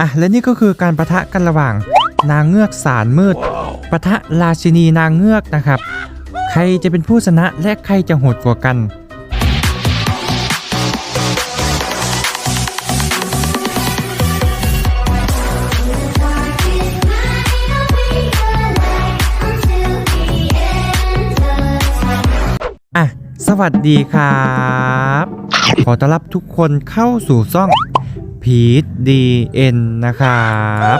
อะและนี่ก็คือการประทะกันระหว่าง นางเงือกสารมืดปะทะราชินีนางเงือกนะครับ ใครจะเป็นผู้ชนะและใครจะโหดกว่ากันอะสวัสดีครับ ขอต้อนรับทุกคนเข้าสู่ซ่อง พีทดีเอ็นนะครับ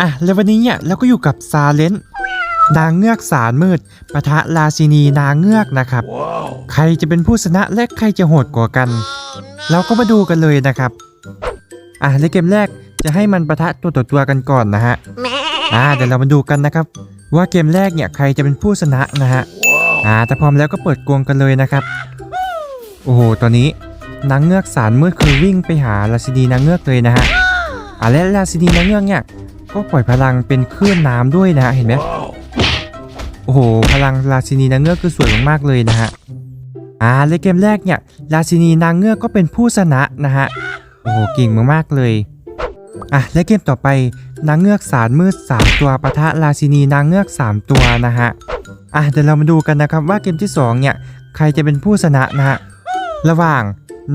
อะแล้ววันนี้เนี่ยเราก็อยู่กับซาเลนนางเงือกสารมืดปะทะราชินีนางเงือกนะครับ ใครจะเป็นผู้ชนะและใครจะโหดกว่ากัน เราก็มาดูกันเลยนะครับอะในเกมแรกจะให้มันปะทะตัวต่อตัวกันก่อนนะฮะอ่าเดี๋ยวเรามาดูกันนะครับ ว่าเกมแรกเนี่ยใครจะเป็นผู้ชนะนะฮะอ่าแต่พร้อมแล้วก็เปิดกวงกันเลยนะครับ โอ้โหตอนนี้ นางเงือกสารมืดคือวิ่งไปหาราชินีนางเงือกเลยนะฮะอ่าและราชินีนางเงือกเนี่ยก็ปล่อยพลังเป็นคลื่นน้ำด้วยนะฮะเห็นไหมโอ้โหพลังราชินีนางเงือกคือสวยมากๆเลยนะฮะอ่าในเกมแรกเนี่ยราชินีนางเงือกก็เป็นผู้ชนะนะฮะโอ้โหเก่งมากๆเลยอะและเกมต่อไปนางเงือกสารมืด 3 ตัวปะทะราชินีนางเงือก 3 ตัวนะฮะอะเดี๋ยวเรามาดูกันนะครับว่าเกมที่2เนี่ยใครจะเป็นผู้ชนะนะฮะระหว่าง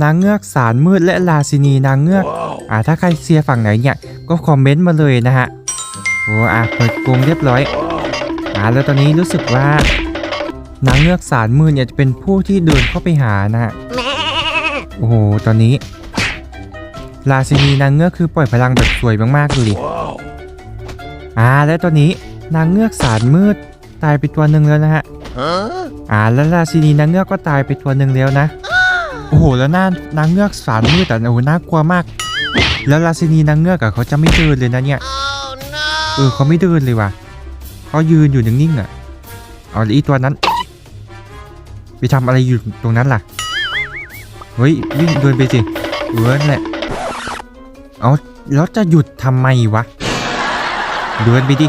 นางเงือกสารมืดและราชินีนางเงือก อะถ้าใครเชียร์ฝั่งไหนเนี่ย ก็คอมเมนต์มาเลยนะฮะ โอ้อะเปิดกรงเรียบร้อย อะแล้วตอนนี้รู้สึกว่านางเงือกสารมืดเนี่ยจะเป็นผู้ที่เดินเข้าไปหานะฮะ โอ้โห ตอนนี้ ราชินีนางเงือกคือปล่อยพลังแบบสวยมากๆดูดิอ่าและตอนนี้นางเงือกสารมืดตายไปตัวหนึ่งแล้วนะฮะ อ่าแล้วราชินีนางเงือกก็ตายไปตัวหนึ่งแล้วนะ โอ้โหแล้วหน้านางเงือกสารมืดแต่โอ้โหน่ากลัวมาก แล้วราชินีนางเงือกอะเขาจะไม่เดินเลยนะเนี่ยเออเขาไม่เดินเลยว่ะเขายืนอยู่นิ่งๆอะเอาแล้วอีตัวนั้นไปทำอะไรอยู่ตรงนั้นล่ะเฮ้ยวิ่งเดินไปสิเออนั่นแหละเอาแล้วจะหยุดทำไมวะเดินไปดิ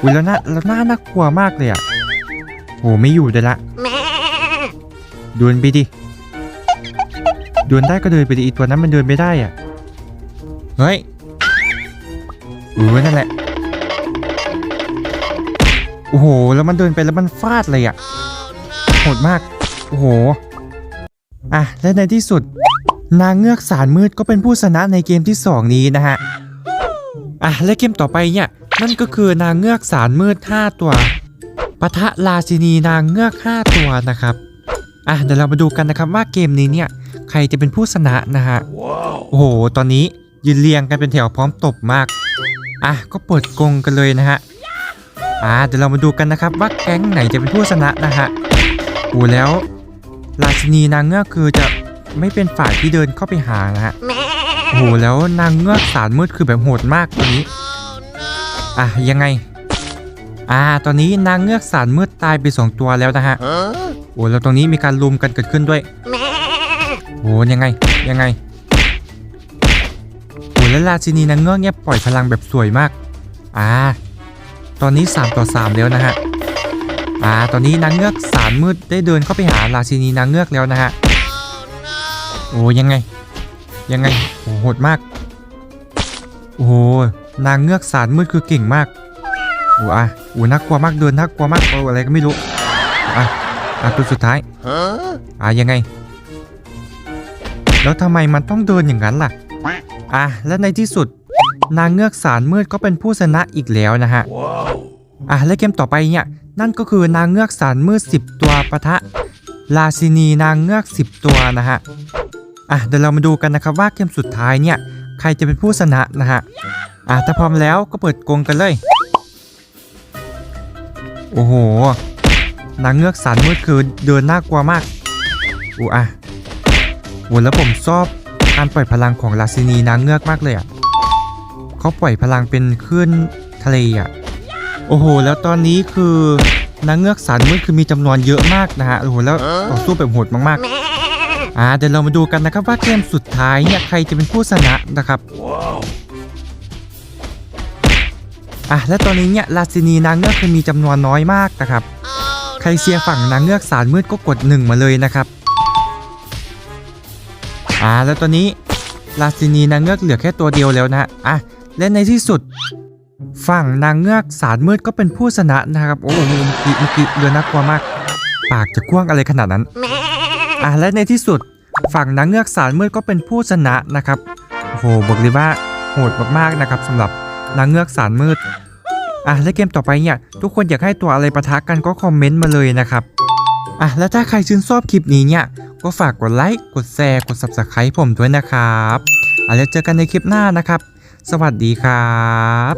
อุ้ยแล้วหน้าแล้วหน้าน่ากลัวมากเลยอะโหไม่อยู่ได้ละเดินไปดิ เดินได้ก็เดินไปดิอีตัวนั้นมันเดินไม่ได้อะเฮ้ยเออนั่นแหละโอ้โหแล้วมันเดินไปแล้วมันฟาดเลยอะโหดมากโอ้โหอะและในที่สุด นางเงือกสารมืดก็เป็นผู้ชนะในเกมที่ 2 นี้นะฮะอะและเกมต่อไปเนี่ยนั่นก็คือนางเงือกสารมืด 5 ตัวปะทะราชินีนางเงือก 5 ตัวนะครับอะเดี๋ยวเรามาดูกันนะครับว่าเกมนี้เนี่ย ใครจะเป็นผู้ชนะนะฮะ โอ้โห ตอนนี้ยืนเรียงกันเป็นแถวพร้อมตบมาก อะ ก็เปิดกรงกันเลยนะฮะ อ่า เดี๋ยวเรามาดูกันนะครับว่าแก๊งไหนจะเป็นผู้ชนะนะฮะ โอ้แล้ว ราชินีนางเงือกคือจะไม่เป็นฝ่ายที่เดินเข้าไปหานะฮะ โอ้โห แล้วนางเงือกสารมืดคือแบบโหดมากตอนนี้ อะ ยังไง อ่า ตอนนี้นางเงือกสารมืดตายไปสองตัวแล้วนะฮะ โอ้แล้วตรงนี้มีการลุมกันเกิดขึ้นด้วย โอ้ยังไงยังไงโอ้แล้วราชินีนางเงือกเนี่ยปล่อยพลังแบบสวยมาก อ่า ตอนนี้ 3 ต่อ 3 แล้วนะฮะ อ่า ตอนนี้นางเงือกสารมืดได้เดินเข้าไปหาราชินีนางเงือกแล้วนะฮะ โอ้ยังไง ยังไงโอ้โหดมาก โอ้นางเงือกสารมืดคือเก่งมาก โอ้อะโอ้น่ากลัวมากเดินน่ากลัวมากโอ้อะไรก็ไม่รู้ อะ อะตัวสุดท้ายอะยังไง แล้วทำไมมันต้องเดินอย่างนั้นล่ะ อะ และในที่สุด นางเงือกสารมืดก็เป็นผู้ชนะอีกแล้วนะฮะ อะ และเกมต่อไปเนี่ย นั่นก็คือนางเงือกสารมืด 10 ตัวปะทะ ราชินีนางเงือก 10 ตัวนะฮะ อะ เดี๋ยวเรามาดูกันนะครับว่าเกมสุดท้ายเนี่ย ใครจะเป็นผู้ชนะนะฮะ อะ ถ้าพร้อมแล้วก็เปิดกรงกันเลย โอ้โห นางเงือกสารมืดคือเดินน่ากลัวมากอู้อะ โอ้แล้วผมชอบการปล่อยพลังของราชินีนางเงือกมากเลยอะเขาปล่อยพลังเป็นคลื่นทะเลอะ โอ้โห แล้วตอนนี้คือนางเงือกสารมืดคือมีจำนวนเยอะมากนะฮะ โอ้โห แล้วต่อสู้แบบโหดมากๆ อ่า เดี๋ยวเรามาดูกันนะครับว่าเกมสุดท้ายเนี่ยใครจะเป็นผู้ชนะนะครับอะและตอนนี้เนี่ยราชินีนางเงือกคือมีจำนวนน้อยมากนะครับ ใครเชียร์ฝั่งนางเงือกสารมืดก็กดหนึ่งมาเลยนะครับ อ่าแล้วตอนนี้ราชินีนางเงือกเหลือแค่ตัวเดียวแล้วนะอะและในที่สุด ฝั่งนางเงือกสารมืดก็เป็นผู้ชนะนะครับโอ้โหเมื่อกี้เมื่อกี้เรือน่ากลัวมาก ปากจะกว้างอะไรขนาดนั้นอะและในที่สุด ฝั่งนางเงือกสารมืดก็เป็นผู้ชนะนะครับโอ้โหบอกเลยว่าโหดมากๆนะครับสำหรับนางเงือกสารมืดอะและเกมต่อไปเนี่ยทุกคนอยากให้ตัวอะไรปะทะกันก็คอมเมนต์มาเลยนะครับอะแล้วถ้าใครชื่นชอบคลิปนี้เนี่ย ก็ฝากกดไลค์ กดแชร์ กด subscribe ผมด้วยนะครับอะแล้วเจอกันในคลิปหน้านะครับ สวัสดีครับ